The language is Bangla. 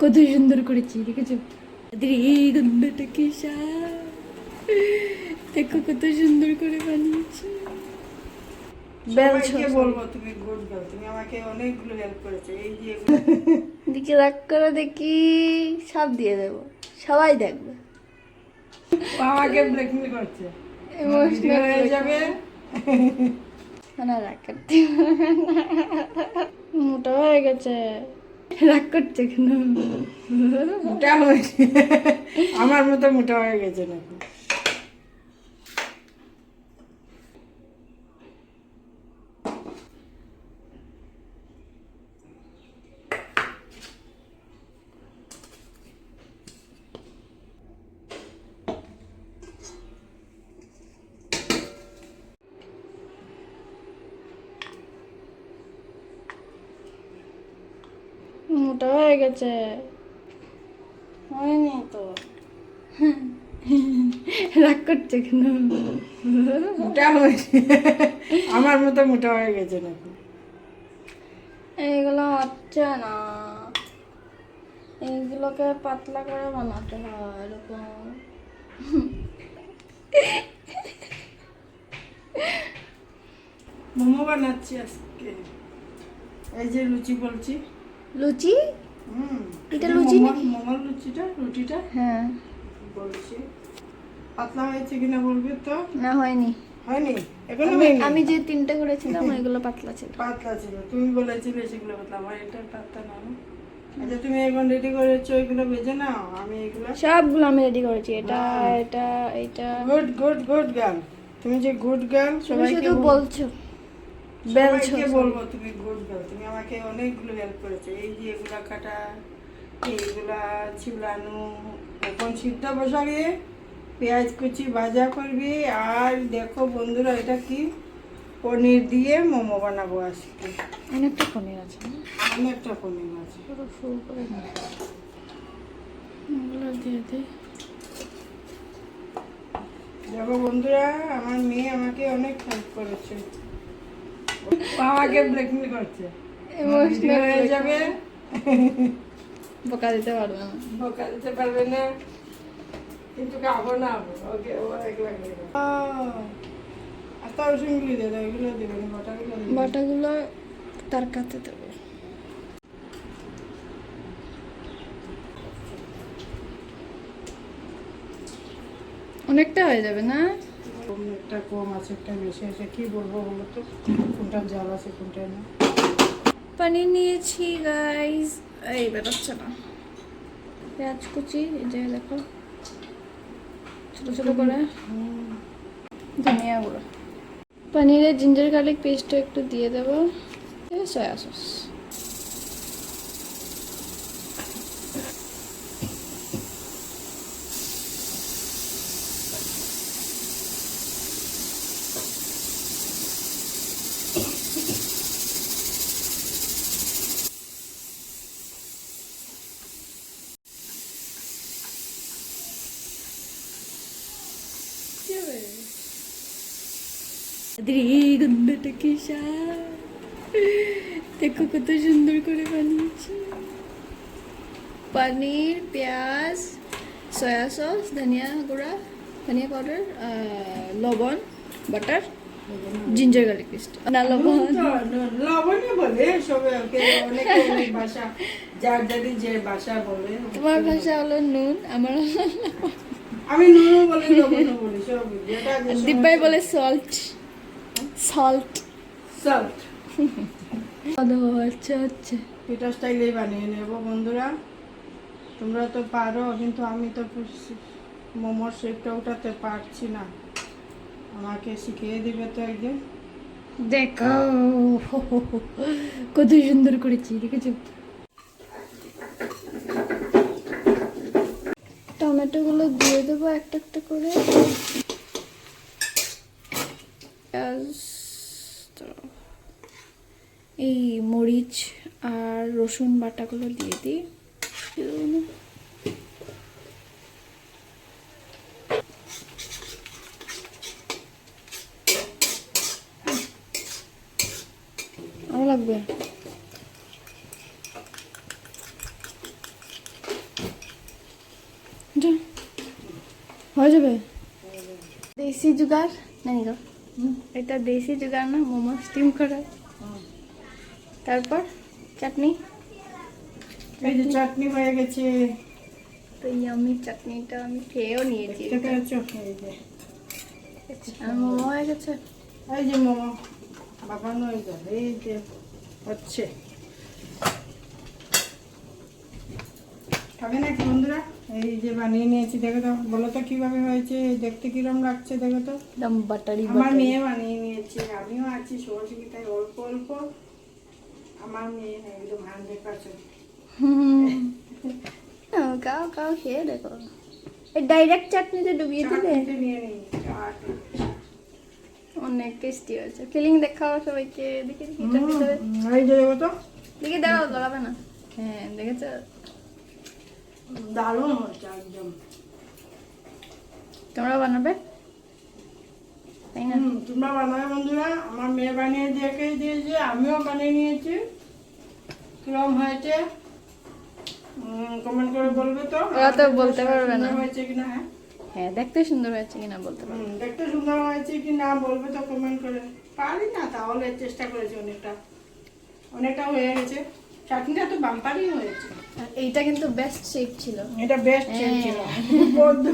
কত সুন্দর করেছি দেখেছ? এই গন্ধটা কি দেখো কত সুন্দর করে বানিয়েছি। বেলছো সবাইকে বলব তুমি গুড গার্ল তুমি আমাকে অনেকগুলো হেল্প করেছ এই যে এগুলো। দিকে রাগ করে দেখি সব দিয়ে দেবো সবাই দেখবে। আমাকে ব্ল্যাকমেল করছে। Emotional হয়ে যাবে। রাগ করতে মোটা হয়ে গেছে। রাগ করছে কেন? মোটা হয়েছে আমার মতো মোটা হয়ে গেছে নাকি? মোটা হয়ে গেছে। হয়নি তো। রাগ করছে কেন? মোটা হয়েছে। আমার মতো মোটা হয়ে গেছে নাকি? এইগুলো হচ্ছে না। এইগুলোকে পাতলা করে বানাতে হয় এরকম। মোমো বানাচ্ছি আজকে। এই যে লুচি বলছি। লুচি? হুম এটা লুচি নাকি? মোমোর লুচিটা রুটিটা হ্যাঁ। বলছি। পাতলা হয়েছে কিনা বলবি তো? না হয়নি। আমি- যে তিনটে করেছিলাম ওইগুলো পাতলা ছিল। পাতলা ছিল। তুমি বলেছিলে সেগুলো পাতলা। আমার এটা পাতলা না। আচ্ছা তুমি এখন রেডি করেছ? এগুলো ভেজে নাও। আমি এগুলো সবগুলো আমি রেডি করেছি। এটা এটা এটা। গুড গুড গুড গার্ল তুমি যে গুড গার্ল তুমি সবাইকে শুধু বেলছো। সবাইকে বলব তুমি গুড গার্ল তুমি আমাকে অনেকগুলো হেল্প করেছ। এই যে এগুলা কাটা এইগুলা ছিলানো এখন সিদ্ধ বসাবে পেঁয়াজ কুচি ভাজা করবি। আর দেখো বন্ধুরা এটা কি? পনির দিয়ে মোমো বানাবো আজকে। অনেকটা পনির আছে অনেকটা পনির আছে। পুরো ফুল করে দিয়ে দিই। দেখো বন্ধুরা আমার মেয়ে আমাকে অনেক হেল্প করেছে। করছে। ভিডিও হয়ে যাবে। বোকা দিতে পারবে না। বোকা দিতে পারবে না। কিন্তু খাব না ওকে ও একলা রসুনগুলি দিয়ে দাও এগুলো দেবে বাটাগুলো বাটাগুলো তার কাছে দেবো। অনেকটা হয়ে যাবে না? একটা কম আছে, একটা বেশি আছে। কি বলব বলো তো? কোনটা জাল আছে, কোনটা না। পানির নিয়েছি গাইস এই বেরোচ্ছে না। পেঁয়াজ কুচি, এই যে দেখো। ছোট ছোট করে। ধনিয়া গুঁড়ো। পনিরের জিঞ্জার গার্লিক পেস্টটা একটু দিয়ে দেবো। সয়া সস এই গন্ধটা কি দেখো কত সুন্দর করে বানিয়েছি। পনির পেঁয়াজ সয়া সস ধনিয়া গুঁড়া ধনিয়া পাউডার লবণ বাটার জিঞ্জার গার্লিক পেস্ট। না লবণ। লবণই বলে সবে ওকে অনেক ভাষা যার যাদের যে ভাষা বলে। তোমার ভাষা হলো নুন আমার আমি নুনও বলি লবণও বলি সব দিব্যাই বলে সল্ট সল্ট সল্ট আচ্ছা আচ্ছা। পিঠা স্টাইলেই বানিয়ে নেব বন্ধুরা। তোমরা তো পারো কিন্তু আমি তো মোমোর শেপটা উঠাতে পারছি না। আমাকে শিখিয়ে দিবে তো একদিন। দেখো। কত সুন্দর করেছি দেখেছ? টমেটো গুলো দিয়ে দেবো একটা একটা করে। এই মরিচ আর রসুন বাটাগুলো দিয়ে দিই। আরও লাগবে? হয়ে যাবে। দেশি জুগার নাই গো এটা দেশি জোগাড় না মোমো স্টিম করা। তারপর চাটনি। এই যে চাটনি হয়ে গেছে। তো ইয়ামি চাটনিটা আমি খেয়েও নিয়েছি। এটা পেরেছ এই যে আর মোমো হয়ে গেছে। এই যে মোমো। বাবানো হয়ে যাবে এই যে হচ্ছে। খাবে নাকি বন্ধুরা এই যে বানিয়ে নিয়েছি দেখো তো বলো তো কীভাবে হয়েছে দেখতে কিরম লাগছে দেখো তো। একদম বাটারি আমার মেয়ে বানিয়ে নিয়েছে আমিও আছি সহযোগিতায় অল্প অল্প। আমার মেয়ে একদম হান্ড্রেড পার্সেন্ট কাও কাও খেয়ে দেখো। ডাইরেক্ট চাটনিতে ডুবিয়ে দিলে? অনেক টেস্টি হয়েছে। ফিলিং দেখাও সবাইকে দেখি দেখি দেখি দাঁড়াও দাঁড়াবে না। হ্যাঁ দেখেছ? দারুণ হচ্ছে একদম। তোমরা বানাবে? তাই না? তোমরা বানাবে বন্ধুরা। আমার মেয়ে বানিয়ে দেখে দিয়েছে আমিও বানিয়ে নিয়েছি। কিরম হয়েছে? কমেন্ট করে বলবে তো। ওরা তো বলতে পারবে না। হয়েছে কিনা হ্যাঁ? হ্যাঁ দেখতে সুন্দর হয়েছে কিনা বলতে পারো হুম, দেখতে সুন্দর হয়েছে কি না বলবে তো কমেন্ট করে। পারি না তাহলে চেষ্টা করেছি অনেকটা। অনেকটা হয়ে গেছে। চাটনিটা তো বাম্পারই হয়েছে। আর এইটা কিন্তু বেস্ট শেপ ছিল। এটা বেস্ট শেপ ছিল। পদ্ম